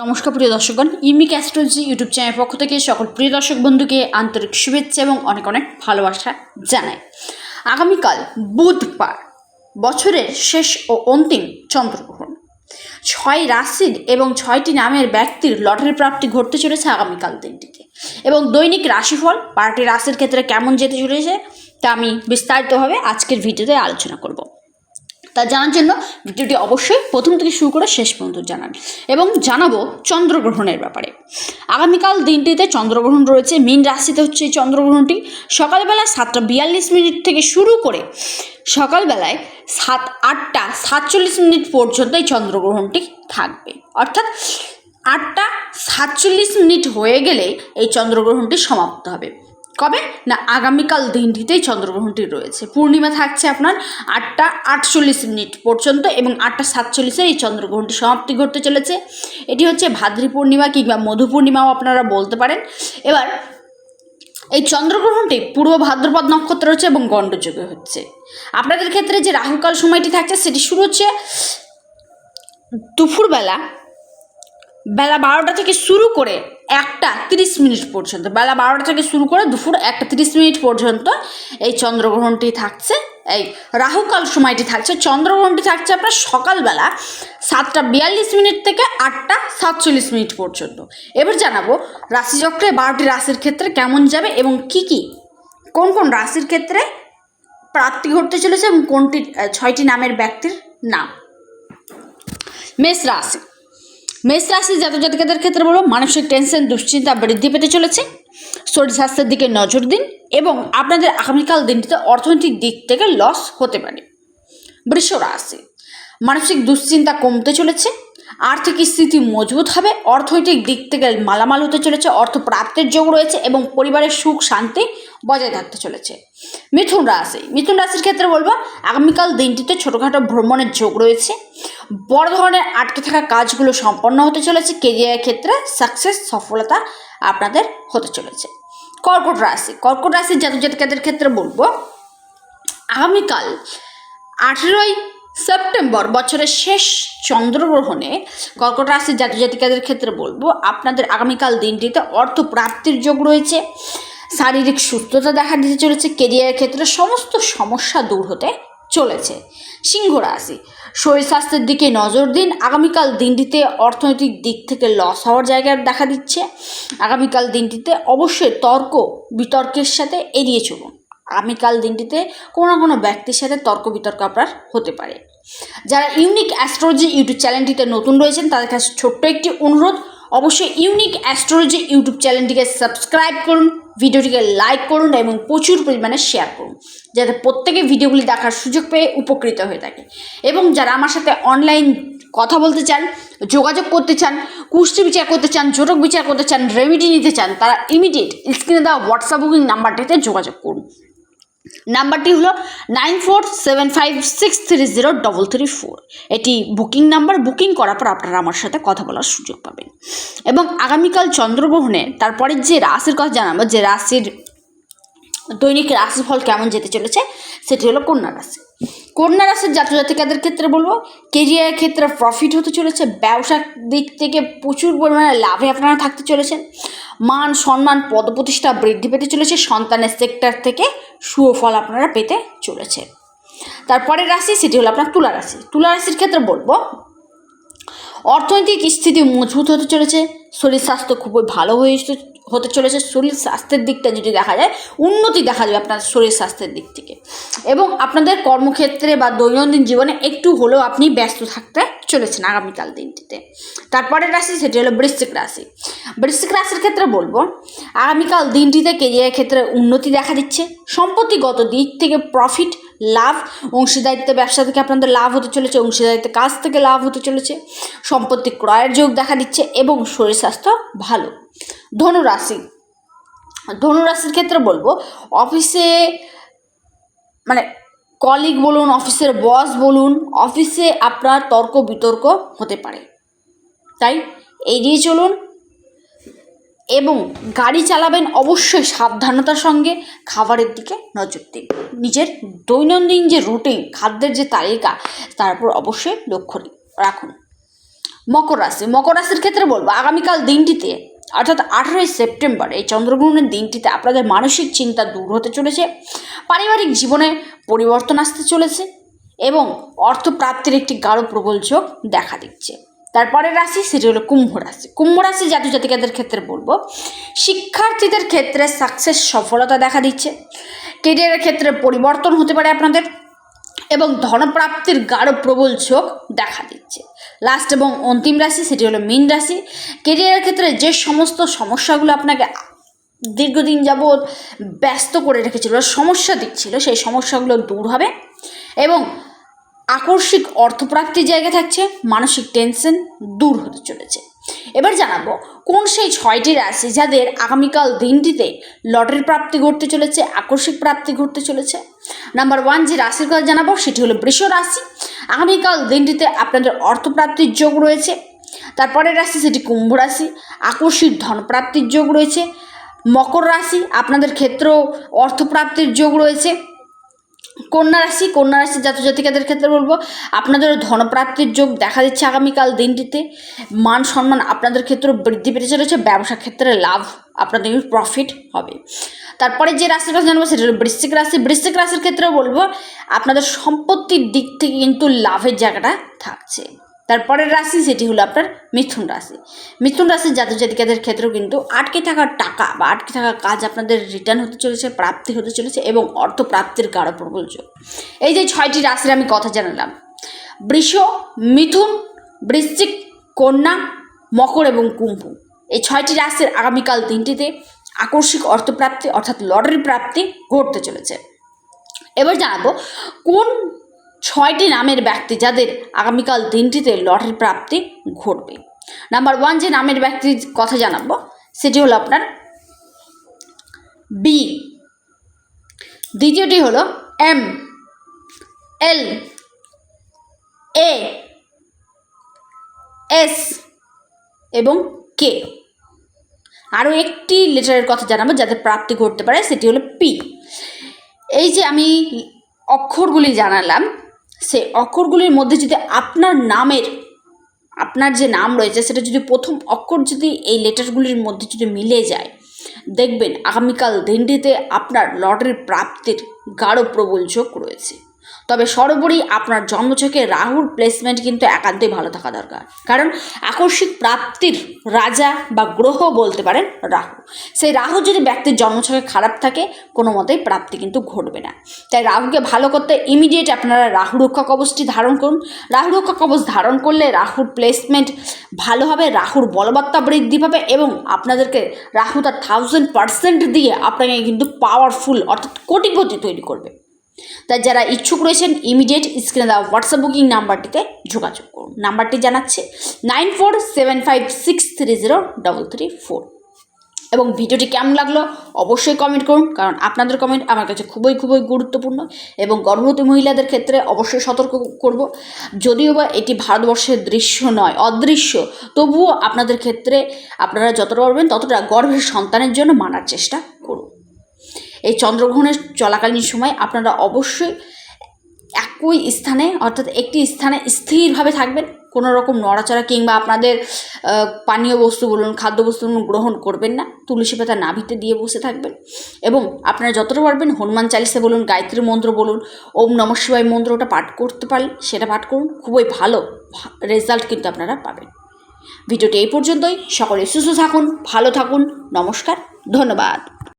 নমস্কার প্রিয় দর্শকগণ ইমিক astrology YouTube চ্যানেলের পক্ষ থেকে সকল প্রিয় দর্শক বন্ধুকে আন্তরিক শুভেচ্ছা এবং অনেক অনেক ভালোবাসা জানাই। আগামীকাল বুধবার, বছরের শেষ ও অন্তিম চন্দ্রগ্রহণ। ছয় রাশির এবং ছয়টি নামের ব্যক্তির লটারি প্রাপ্তি ঘটতে চলেছে আগামীকাল দিনটিতে এবং দৈনিক রাশিফল পার্টি রাশির ক্ষেত্রে কেমন যেতে চলেছে তা আমি বিস্তারিতভাবে আজকের ভিডিওতে আলোচনা করব। তা জানার জন্য ভিডিওটি অবশ্যই প্রথম থেকে শুরু করে শেষ পর্যন্ত জানান। এবং জানাব চন্দ্রগ্রহণের ব্যাপারে। আগামীকাল দিনটিতে চন্দ্রগ্রহণ রয়েছে। মীন রাশিতে হচ্ছে এই চন্দ্রগ্রহণটি। সকালবেলা সাতটা বিয়াল্লিশ মিনিট থেকে শুরু করে সকালবেলায় সাত, আটটা সাতচল্লিশ মিনিট পর্যন্ত এই চন্দ্রগ্রহণটি থাকবে। অর্থাৎ আটটা সাতচল্লিশ মিনিট হয়ে গেলে এই চন্দ্রগ্রহণটি সমাপ্ত হবে। কবে? না, আগামীকাল দিনটিতেই চন্দ্রগ্রহণটি রয়েছে। পূর্ণিমা থাকছে আপনার আটটা আটচল্লিশ মিনিট পর্যন্ত এবং আটটা সাতচল্লিশে এই চন্দ্রগ্রহণটি সমাপ্তি ঘটতে চলেছে। এটি হচ্ছে ভাদ্রী পূর্ণিমা কিংবা মধু পূর্ণিমাও আপনারা বলতে পারেন। এবার, এই চন্দ্রগ্রহণটি পূর্ব ভাদ্রপদ নক্ষত্র হচ্ছে এবং গণ্ডযোগে হচ্ছে। আপনাদের ক্ষেত্রে যে রাহুকাল সময়টি থাকছে, সেটি শুরু হচ্ছে দুপুরবেলা, বেলা বারোটা থেকে শুরু করে একটা তিরিশ মিনিট পর্যন্ত, বেলা বারোটা থেকে শুরু করে দুপুর একটা তিরিশ মিনিট পর্যন্ত এই চন্দ্রগ্রহণটি থাকছে। এই রাহুকাল সময়টি থাকছে, চন্দ্রগ্রহণটি থাকছে আপনার সকালবেলা সাতটা বিয়াল্লিশ মিনিট থেকে আটটা সাতচল্লিশ মিনিট পর্যন্ত। এবার জানাব রাশিচক্রে বারোটি রাশির ক্ষেত্রে কেমন যাবে এবং কি কি, কোন কোন রাশির ক্ষেত্রে প্রাপ্তি ঘটতে চলেছে এবং কোনটি, ছয়টি নামের ব্যক্তির নাম। মেষ রাশি মেষ রাশির জাতক জাতিকাদের ক্ষেত্রে বলব মানসিক টেনশন দুশ্চিন্তা বৃদ্ধি পেতে চলেছে। শরীর স্বাস্থ্যের দিকে নজর দিন এবং আপনাদের আগামীকাল দিনটিতে অর্থনৈতিক দিক থেকে লস হতে পারে। বৃষ রাশি, মানসিক দুশ্চিন্তা কমতে চলেছে। আর্থিক স্থিতি মজবুত হবে, অর্থনৈতিক দিক থেকে মালামাল হতে চলেছে অর্থ প্রাপ্তির যোগ রয়েছে এবং পরিবারের সুখ, শান্তি বজায় থাকতে চলেছে। মিথুন রাশি, মিথুন রাশির ক্ষেত্রে বলব, আগামীকাল দিনটিতে ছোটোখাটো ভ্রমণের যোগ রয়েছে। বড় ধরনের আটকে থাকা কাজগুলো সম্পন্ন হতে চলেছে কেরিয়ারের ক্ষেত্রে সাকসেস সফলতা আপনাদের হতে চলেছে। কর্কট রাশি, কর্কট রাশির জাতক জাতিকাদের ক্ষেত্রে বলব, আগামীকাল আঠেরোই সেপ্টেম্বর, বছরের শেষ চন্দ্রগ্রহণে কর্কট রাশির জাতক জাতিকাদের ক্ষেত্রে বলব, আপনাদের আগামীকাল দিনটিতে অর্থ প্রাপ্তির যোগ রয়েছে, শারীরিক সুস্থতা দেখা দিতে চলেছে কেরিয়ারের ক্ষেত্রে সমস্ত সমস্যা দূর হতে চলেছে। সিংহ রাশি, শরীর স্বাস্থ্যের দিকে নজর দিন, আগামীকাল দিনটিতে অর্থনৈতিক দিক থেকে লস হওয়ার জায়গা দেখা দিচ্ছে, আগামীকাল দিনটিতে অবশ্যই তর্ক, বিতর্কের সাথে এড়িয়ে চলুন। আগামীকাল দিনটিতে কোনো না কোনো ব্যক্তির সাথে তর্ক বিতর্ক আপনার হতে পারে। যারা ইউনিক অ্যাস্ট্রোলজি ইউটিউব চ্যানেলটিতে নতুন রয়েছেন, তাদের কাছে ছোট্ট একটি অনুরোধ, অবশ্যই ইউনিক অ্যাস্ট্রোলজি ইউটিউব চ্যানেলটিকে সাবস্ক্রাইব করুন, ভিডিওটিকে লাইক করুন এবং প্রচুর পরিমাণে শেয়ার করুন, যাতে প্রত্যেকে ভিডিওগুলি দেখার সুযোগ পেয়ে উপকৃত হয়ে থাকে। এবং যারা আমার সাথে অনলাইন কথা বলতে চান, যোগাযোগ করতে চান কুষ্টি বিচার করতে চান, জোটক বিচার করতে চান, রেমিডি নিতে চান, তারা ইমিডিয়েট স্ক্রিনে দেওয়া হোয়াটসঅ্যাপ বুকিং নাম্বারটিতে যোগাযোগ করুন। নাম্বারটি হলো nine four seven five six three zero double three four. এটি বুকিং নাম্বার, বুকিং করার পর আপনারা আমার সাথে কথা বলার সুযোগ পাবেন। এবং আগামীকাল চন্দ্রগ্রহণে তারপরে যে রাশির কথা জানাব, যে রাশির দৈনিক রাশিফল কেমন যেতে চলেছে, সেটি হলো কন্যা রাশি। কন্যা রাশির জাতক জাতিকাদের ক্ষেত্রে বলব কেরিয়ারের ক্ষেত্রে প্রফিট হতে চলেছে, ব্যবসার দিক থেকে প্রচুর পরিমাণে লাভে আপনারা থাকতে চলেছেন, মান সম্মান পদ প্রতিষ্ঠা বৃদ্ধি পেতে চলেছে, সন্তানের সেক্টর থেকে সুফল আপনারা পেতে চলেছে তারপরের রাশি সেটি হলো আপনার তুলা রাশি। তুলা রাশির ক্ষেত্রে বলব অর্থনৈতিক স্থিতি মজবুত হতে চলেছে, শরীর স্বাস্থ্য খুবই ভালো হয়ে হতে চলেছে। শরীর স্বাস্থ্যের দিকটা যদি দেখা যায়, উন্নতি দেখা যাবে আপনার শরীর স্বাস্থ্যের দিক থেকে। এবং আপনাদের কর্মক্ষেত্রে বা দৈনন্দিন জীবনে একটু হলেও আপনি ব্যস্ত থাকতে চলেছেন আগামীকাল দিনটিতে। তারপরের রাশি সেটি হলো বৃশ্চিক রাশি। বৃশ্চিক রাশির ক্ষেত্রে বলব, আগামীকাল দিনটিতে কেরিয়ারের ক্ষেত্রে উন্নতি দেখা দিচ্ছে। সম্পত্তিগত দিক থেকে প্রফিট লাভ, অংশীদারিত্ব, ব্যবসা থেকে আপনাদের লাভ হতে চলেছে, অংশীদারিত্বের কাজ থেকে লাভ হতে চলেছে, সম্পত্তি ক্রয়ের যোগ দেখা দিচ্ছে এবং শরীর স্বাস্থ্য ভালো। ধনুরাশি। ধনুরাশির ক্ষেত্রে বলব, অফিসে মানে কলিগ বলুন, অফিসের বস বলুন, অফিসে আপনার তর্ক বিতর্ক হতে পারে। তাই এড়িয়ে চলুন এবং গাড়ি চালাবেন অবশ্যই সাবধানতার সঙ্গে খাবারের দিকে নজর দিন। নিজের দৈনন্দিন যে রুটিন খাদ্যের যে তালিকা, তার উপর অবশ্যই লক্ষ্য রাখুন। মকর রাশি, মকর রাশির ক্ষেত্রে বলব, আগামীকাল দিনটিতে, অর্থাৎ আঠেরোই সেপ্টেম্বর, এই চন্দ্রগ্রহণের দিনটিতে আপনাদের মানসিক চিন্তা দূর হতে চলেছে, পারিবারিক জীবনে পরিবর্তন আসতে চলেছে এবং অর্থপ্রাপ্তির একটি গাঢ় প্রবল চোখ দেখা দিচ্ছে। তারপরের রাশি সেটি হলো কুম্ভ রাশি। কুম্ভ রাশি জাতক জাতিকাদের ক্ষেত্রে বলব, শিক্ষার্থীদের ক্ষেত্রে সাকসেস সফলতা দেখা দিচ্ছে। কেরিয়ারের ক্ষেত্রে পরিবর্তন হতে পারে আপনাদের এবং ধনপ্রাপ্তির গাঢ় প্রবল চোখ দেখা দিচ্ছে। লাস্ট এবং অন্তিম রাশি সেটি হলো মীন রাশি। কেরিয়ারের ক্ষেত্রে যে সমস্ত সমস্যাগুলো আপনাকে দীর্ঘদিন যাবৎ ব্যস্ত করে রেখেছিল, সমস্যা দিচ্ছিল, সেই সমস্যাগুলো দূর হবে এবং আকস্মিক অর্থপ্রাপ্তির জায়গা থাকছে, মানসিক টেনশন দূর হতে চলেছে। এবার জানাব, কোন সেই ছয়টি রাশি যাদের আগামীকাল দিনটিতে লটারি প্রাপ্তি ঘটতে চলেছে, আকস্মিক প্রাপ্তি ঘটতে চলেছে? নাম্বার ওয়ান যে রাশির কথা জানাব, সেটি হলো বৃষ রাশি। আগামীকাল দিনটিতে আপনাদের অর্থপ্রাপ্তির যোগ রয়েছে। তারপরের রাশি সেটি কুম্ভ রাশি। আকস্মিক ধনপ্রাপ্তির যোগ রয়েছে। মকর রাশি, আপনাদের ক্ষেত্রেও অর্থপ্রাপ্তির যোগ রয়েছে। কন্যা রাশি কন্যা রাশি জাতজাতিকাদের ক্ষেত্রে বলব, আপনাদের ধনপ্রাপ্তির যোগ দেখা দিচ্ছে আগামীকাল দিনটিতে। মান সম্মান আপনাদের ক্ষেত্রে বৃদ্ধি পেতে চলেছে, ব্যবসা ক্ষেত্রে লাভ, আপনাদের প্রফিট হবে। তারপরে যে রাশির কথা জানব, সেটা হলো বৃশ্চিক রাশি। বৃশ্চিক রাশির ক্ষেত্রেও বলব, আপনাদের সম্পত্তির দিক থেকে কিন্তু লাভের জায়গাটা থাকছে। তারপরের রাশি সেটি হলো আপনার মিথুন রাশি। মিথুন রাশির জাতক জাতিকাদের ক্ষেত্রেও কিন্তু আটকে থাকা টাকা বা আটকে থাকা কাজ আপনাদের রিটার্ন হতে চলেছে, প্রাপ্তি হতে চলেছে এবং অর্থ প্রাপ্তির গাঢ় প্রবল এই যে ছয়টি রাশির আমি কথা জানালাম। বৃষ, মিথুন, বৃশ্চিক, কন্যা, মকর এবং কুম্ভ। এই ছয়টি রাশির আগামীকাল তিনটিতে আকস্মিক অর্থপ্রাপ্তি অর্থাৎ লটারি প্রাপ্তি ঘটতে চলেছে। এবার জানাব কোন ছয়টি নামের ব্যক্তি যাদের আগামীকাল দিনটিতে লটারি প্রাপ্তি ঘটবে। নাম্বার ওয়ান যে নামের ব্যক্তির কথা জানাব, সেটি হলো আপনার বি। দ্বিতীয়টি হলো এম, এল, এ, এস এবং কে। আরও একটি লেটারের কথা জানাব যাদের প্রাপ্তি ঘটতে পারে, সেটি হলো পি। এই যে আমি অক্ষরগুলি জানালাম সেই অক্ষরগুলির মধ্যে যদি আপনার নামের, আপনার যে নাম রয়েছে সেটা যদি প্রথম অক্ষর যদি এই লেটারগুলির মধ্যে যদি মিলে যায়, দেখবেন আগামীকাল দিনটিতে আপনার লটারির প্রাপ্তির গাঢ় প্রবল যোগ রয়েছে। তবে সর্বোপরি আপনার জন্মছকে রাহুর প্লেসমেন্ট কিন্তু একান্তই ভালো থাকা দরকার। কারণ আকস্মিক প্রাপ্তির রাজা বা গ্রহ বলতে পারেন রাহু। সেই রাহু যদি ব্যক্তির জন্মছকে খারাপ থাকে, কোনো মতেই প্রাপ্তি কিন্তু ঘটবে না। তাই রাহুকে ভালো করতে ইমিডিয়েট আপনারা রাহু রক্ষা কবচটি ধারণ করুন। রাহু রক্ষা কবচ ধারণ করলে রাহুর প্লেসমেন্ট ভালো হবে, রাহুর বলবত্তা বৃদ্ধি পাবে এবং আপনাদেরকে রাহু তার থাউজেন্ড পার্সেন্ট দিয়ে আপনাকে কিন্তু পাওয়ারফুল অর্থাৎ কোটিপতি তৈরি করবে। তাই যারা ইচ্ছুক রয়েছেন ইমিডিয়েট স্ক্রিনে দেওয়া হোয়াটসঅ্যাপ বুকিং নাম্বারটিতে যোগাযোগ করুন। নাম্বারটি জানাচ্ছে nine four seven five six three zero double three four এবং ভিডিওটি কেমন লাগল অবশ্যই কমেন্ট করুন, কারণ আপনাদের কমেন্ট আমার কাছে খুবই খুবই গুরুত্বপূর্ণ এবং গর্ভবতী মহিলাদের ক্ষেত্রে অবশ্যই সতর্ক করব। যদিও বা এটি ভারতবর্ষের দৃশ্য নয়, অদৃশ্য, তবুও আপনাদের ক্ষেত্রে আপনারা যতটা পারবেন ততটা গর্ভের সন্তানের জন্য মানার চেষ্টা এই চন্দ্রগ্রহণের চলাকালীন সময় আপনারা অবশ্যই একই স্থানে, অর্থাৎ একটি স্থানে স্থিরভাবে থাকবেন। কোনো রকম নড়াচড়া কিংবা আপনাদের পানীয় বস্তু বলুন খাদ্যবস্তু বলুন গ্রহণ করবেন না। তুলসী পাতা নাভিতে দিয়ে বসে থাকবেন। এবং আপনারা যতটা পারবেন হনুমান চালিসা বলুন, গায়ত্রী মন্ত্র বলুন, ওম নম শিবায় মন্ত্রটা পাঠ করতে পারলে সেটা পাঠ করুন। খুবই ভালো রেজাল্ট কিন্তু আপনারা পাবেন। ভিডিওটি এই পর্যন্তই। সকলে সুস্থ থাকুন, ভালো থাকুন। নমস্কার, ধন্যবাদ।